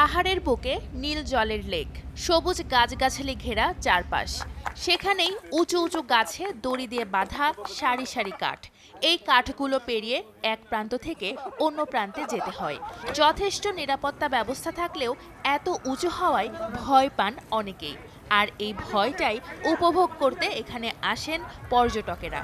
পাহাড়ের বুকে নীল জলের লেক, সবুজ গাছগাছালি ঘেরা চারপাশ। সেখানেই উঁচু উঁচু গাছে দড়ি দিয়ে বাঁধা সারি সারি কাঠ। এই কাঠগুলো পেরিয়ে এক প্রান্ত থেকে অন্য প্রান্তে যেতে হয়। যথেষ্ট নিরাপত্তা ব্যবস্থা থাকলেও এত উঁচু হওয়ায় ভয় পান অনেকেই। আর এই ভয়টাই উপভোগ করতে এখানে আসেন পর্যটকেরা।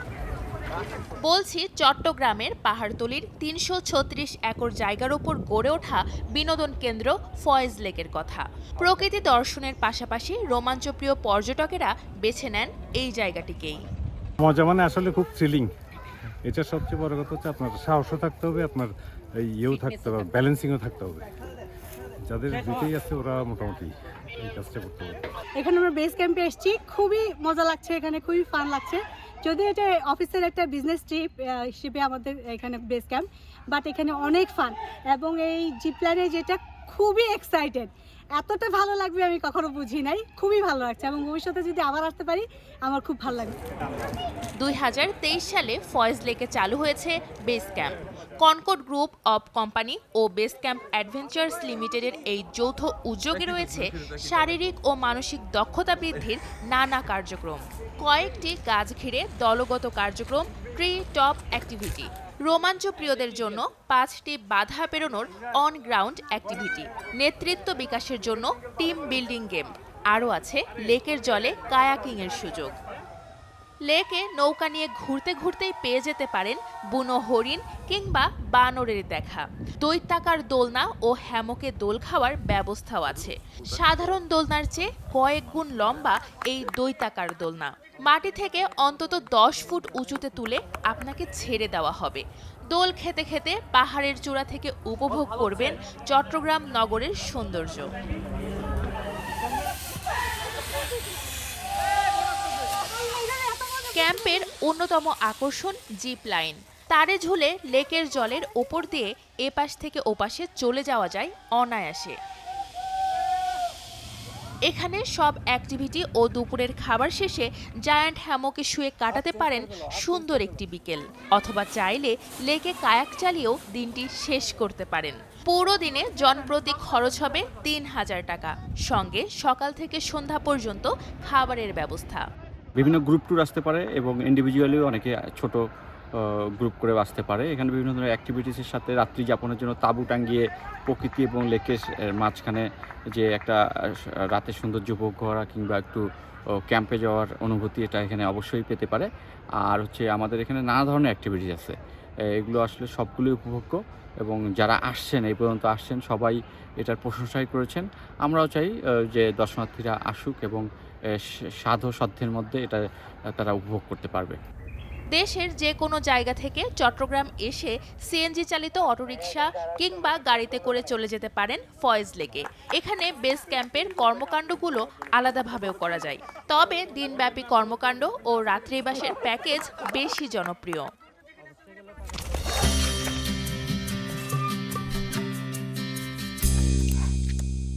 বলছি চট্টগ্রামের পাহাড়তলির তিনশো ছত্রিশ একর জায়গার ওপর গড়ে ওঠা বিনোদন কেন্দ্র ফয়েজ লেকের কথা। প্রকৃতি দর্শনের পাশাপাশি রোমাঞ্চপ্রিয় পর্যটকেরা বেছে নেন এই জায়গাটিকেই। মজা মানে আসলে খুব থ্রিলিং এটা সবচেয়ে বড় কথা হচ্ছে আপনার সাহসও থাকতে হবে আপনার ইয়েও থাকতে হবে ব্যালেন্সিংও থাকতে হবে। যাদের দুটোই আছে ওরা মোটামুটি এই কাজটা করতে হবে এখানে আমরা বেস ক্যাম্পে এসেছি খুবই মজা লাগছে এখানে খুবই ফান লাগছে। যদি এটা অফিসের একটা বিজনেস ট্রিপ হিসেবে আমাদের এখানে বেস ক্যাম্প বাট এখানে অনেক ফান এবং এই জিপ লাইনে যেটা খুবই এক্সাইটেড এতটা ভালো লাগবে আমি কখনো বুঝি নাই। খুবই ভালো লাগছে এবং ভবিষ্যতে যদি আবার আসতে পারি, আমার খুব ভালো লাগবে। দুই হাজার তেইশ সালে ফয়েজ লেকে চালু হয়েছে base camp Concord group of company O base camp adventures লিমিটেডের এই যৌথ উদ্যোগে রয়েছে শারীরিক ও মানসিক দক্ষতা বৃদ্ধির নানা কার্যক্রম। কয়েকটি কাজ ঘিরে দলগত কার্যক্রম ট্রি টপ অ্যাক্টিভিটি রোমাঞ্চ প্রিয়দের জন্য পাঁচটি বাধা পেরোনোর অন গ্রাউন্ড অ্যাক্টিভিটি নেতৃত্ব বিকাশের জন্য টিম বিল্ডিং গেম আরও আছে লেকের জলে কায়াকিংয়ের সুযোগ। লেকে নৌকা নিয়ে ঘুরতে ঘুরতেই পেয়ে যেতে পারেন বুনো হরিণ কিংবা বানরের দেখা। দৈত্যাকার দোলনা ও হ্যামকে দোল খাওয়ার ব্যবস্থাও আছে। সাধারণ দোলনার চেয়ে কয়েক গুণ লম্বা এই দৈত্যাকার দোলনা। মাটি থেকে অন্তত দশ ফুট উঁচুতে তুলে আপনাকে ছেড়ে দেওয়া হবে। দোল খেতে খেতে পাহাড়ের চূড়া থেকে উপভোগ করবেন চট্টগ্রাম নগরের সৌন্দর্য। ক্যাম্পের অন্যতম আকর্ষণ জিপ লাইন। তারে ঝুলে লেকের জলের ওপর দিয়ে এপাশ থেকে ওপাশে চলে যাওয়া যায় অনায়াসে। এখানে সব অ্যাক্টিভিটি ও দুপুরের খাবার শেষে জায়ান্ট হ্যামকে শুয়ে কাটাতে পারেন সুন্দর একটি বিকেল, অথবা চাইলে লেকে কায়াক চালিয়েও দিনটি শেষ করতে পারেন। পুরো দিনে জনপ্রতি খরচ হবে তিন হাজার টাকা। সঙ্গে সকাল থেকে সন্ধ্যা পর্যন্ত খাবারের ব্যবস্থা। বিভিন্ন গ্রুপ ট্যুর আসতে পারে এবং ইন্ডিভিজুয়ালিও অনেকে ছোট গ্রুপ করে আসতে পারে। এখানে বিভিন্ন ধরনের অ্যাক্টিভিটিসের সাথে রাত্রি যাপনের জন্য তাঁবু টাঙ্গিয়ে প্রকৃতি এবং লেকের মাঝখানে যে একটা রাতের সৌন্দর্য উপভোগ করা কিংবা একটু ক্যাম্পে যাওয়ার অনুভূতি এটা এখানে অবশ্যই পেতে পারে। আর হচ্ছে আমাদের এখানে নানা ধরনের অ্যাক্টিভিটিস আছে। এগুলো আসলে সবগুলোই উপভোগ্য এবং যারা আসছেন, এই পর্যন্ত আসছেন, সবাই এটার প্রশংসাই করেছেন। আমরাও চাই যে দর্শনার্থীরা আসুক এবং সাধু সাধ্যের মধ্যে এটা তারা উপভোগ করতে পারবে। দেশের যে কোনো জায়গা থেকে চট্টগ্রাম এসে সিএনজি চালিত অটোরিকশা কিংবা গাড়িতে করে চলে যেতে পারেন ফয়েজ লেকে। এখানে বেস ক্যাম্পের কর্মকাণ্ডগুলো আলাদাভাবেও করা যায়। তবে দিনব্যাপী কর্মকাণ্ড ও রাত্রিবাসের প্যাকেজ বেশি জনপ্রিয়।